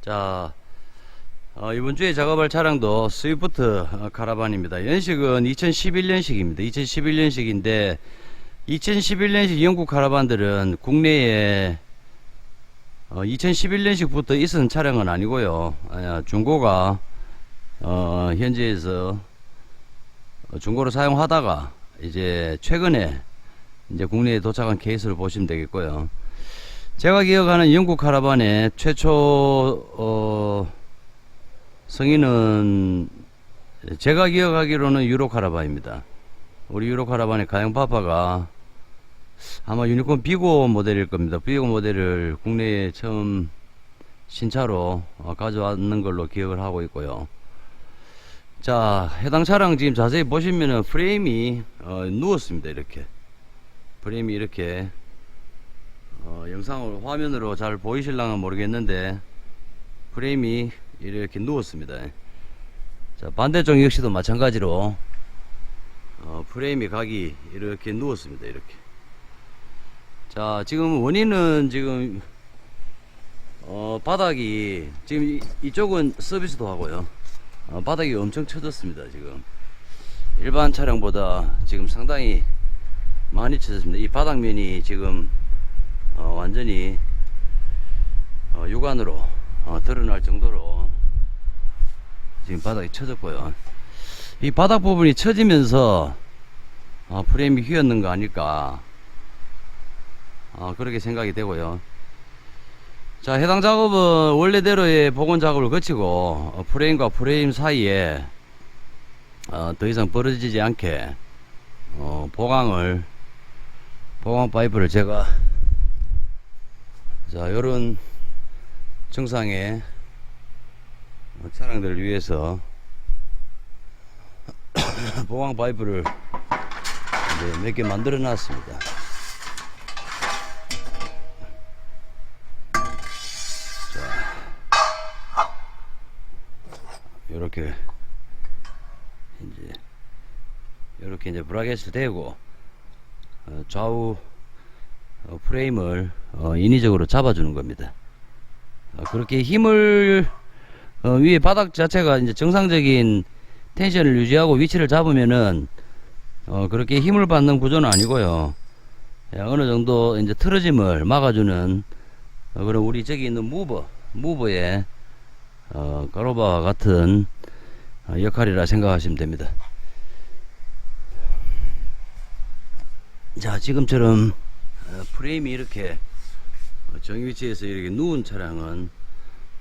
자, 어, 이번 주에 작업할 차량도 스위프트 어, 카라반입니다. 연식은 2011년식입니다. 2011년식인데 2011년식 영국 카라반들은 국내에 어, 2011년식부터 있은 차량은 아니고요. 아, 중고가 어, 현지에서 어, 중고로 사용하다가 이제 최근에 이제 국내에 도착한 케이스를 보시면 되겠고요. 제가 기억하는 영국 카라반의 최초 어, 성인은 제가 기억하기로는 유로 카라반입니다. 우리 유로 카라반의 가영 파파가 아마 유니콘 비고 모델일 겁니다. 비고 모델을 국내에 처음 신차로 어, 가져왔는 걸로 기억을 하고 있고요. 자, 해당 차량 지금 자세히 보시면은 프레임이 어, 누웠습니다. 이렇게 프레임이 이렇게 어, 영상으로 화면으로 잘 보이실랑은 모르겠는데 프레임이 이렇게 누웠습니다. 자 반대쪽 역시도 마찬가지로 어, 프레임이 각이 이렇게 누웠습니다. 이렇게 자 지금 원인은 지금 어, 바닥이 지금 이, 이쪽은 서비스도 하고요. 어, 바닥이 엄청 쳐졌습니다. 지금 일반 차량보다 지금 상당히 많이 쳐졌습니다. 이 바닥면이 지금 어, 완전히 어, 육안으로 어, 드러날 정도로 지금 바닥이 쳐졌고요. 이 바닥 부분이 쳐지면서 어, 프레임이 휘었는 거 아닐까 어, 그렇게 생각이 되고요. 자 해당 작업은 원래대로의 복원 작업을 거치고 어, 프레임과 프레임 사이에 어, 더 이상 벌어지지 않게 어, 보강을 보강 파이프를 제가 자, 요런 정상의 차량들을 위해서 보강 파이프를 몇 개 만들어 놨습니다. 자, 요렇게 이제 요렇게 이제 브라켓을 대고 어, 좌우 어, 프레임을 어, 인위적으로 잡아주는 겁니다. 어, 그렇게 힘을 어, 위에 바닥 자체가 이제 정상적인 텐션을 유지하고 위치를 잡으면은 어, 그렇게 힘을 받는 구조는 아니고요. 예, 어느 정도 이제 틀어짐을 막아주는 어, 그런 우리 저기 있는 무버 무버의 어, 가로바와 같은 어, 역할이라 생각하시면 됩니다. 자 지금처럼 어, 프레임이 이렇게 어, 정위치에서 이렇게 누운 차량은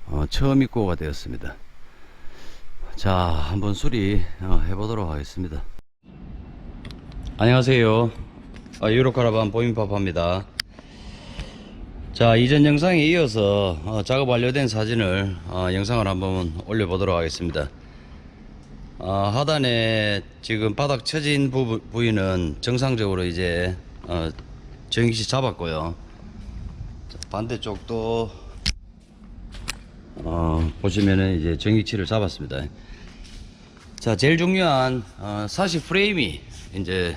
어, 처음 입고가 되었습니다. 자, 한번 수리 어, 해보도록 하겠습니다. 안녕하세요. 아, 유로카라반 보임파파입니다. 자, 이전 영상에 이어서 어, 작업 완료된 사진을 어, 영상을 한번 올려보도록 하겠습니다. 어, 하단에 지금 바닥 처진 부분, 부위는 정상적으로 이제 어, 정익시 잡았고요. 자, 반대쪽도 어, 보시면은 이제 정익치를 잡았습니다. 자, 제일 중요한 어, 사시 프레임이 이제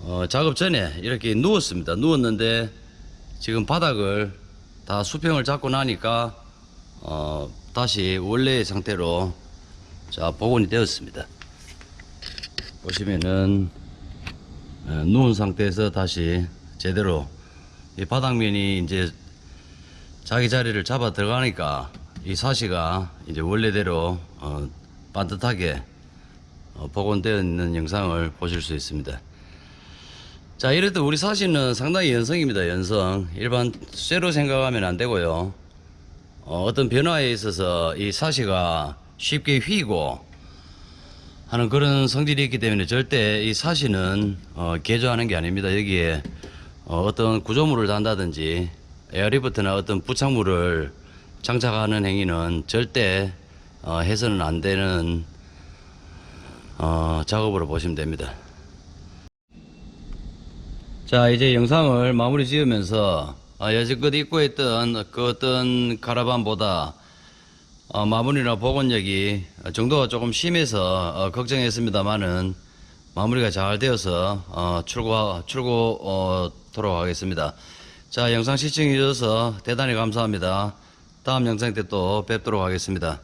어, 작업 전에 이렇게 누웠습니다. 누웠는데 지금 바닥을 다 수평을 잡고 나니까 어, 다시 원래의 상태로 자 복원이 되었습니다. 보시면은 어, 누운 상태에서 다시 제대로 이 바닥면이 이제 자기 자리를 잡아 들어가니까 이 사시가 이제 원래대로 어, 반듯하게 어, 복원되어 있는 영상을 보실 수 있습니다. 자, 이래도 우리 사시는 상당히 연성입니다. 연성. 일반 쇠로 생각하면 안 되고요. 어, 어떤 변화에 있어서 이 사시가 쉽게 휘고 하는 그런 성질이 있기 때문에 절대 이 사시는 어, 개조하는 게 아닙니다. 여기에 어, 어떤 구조물을 단다든지 에어리프트나 어떤 부착물을 장착하는 행위는 절대 어, 해서는 안 되는 어, 작업으로 보시면 됩니다. 자 이제 영상을 마무리 지으면서 어, 여지껏 입고 있던 그 어떤 카라반보다 어, 마무리나 복원력이 정도가 조금 심해서 어, 걱정했습니다만은 마무리가 잘 되어서 어, 출고 출고토록 하겠습니다. 자 영상 시청해 주셔서 대단히 감사합니다. 다음 영상 때 또 뵙도록 하겠습니다.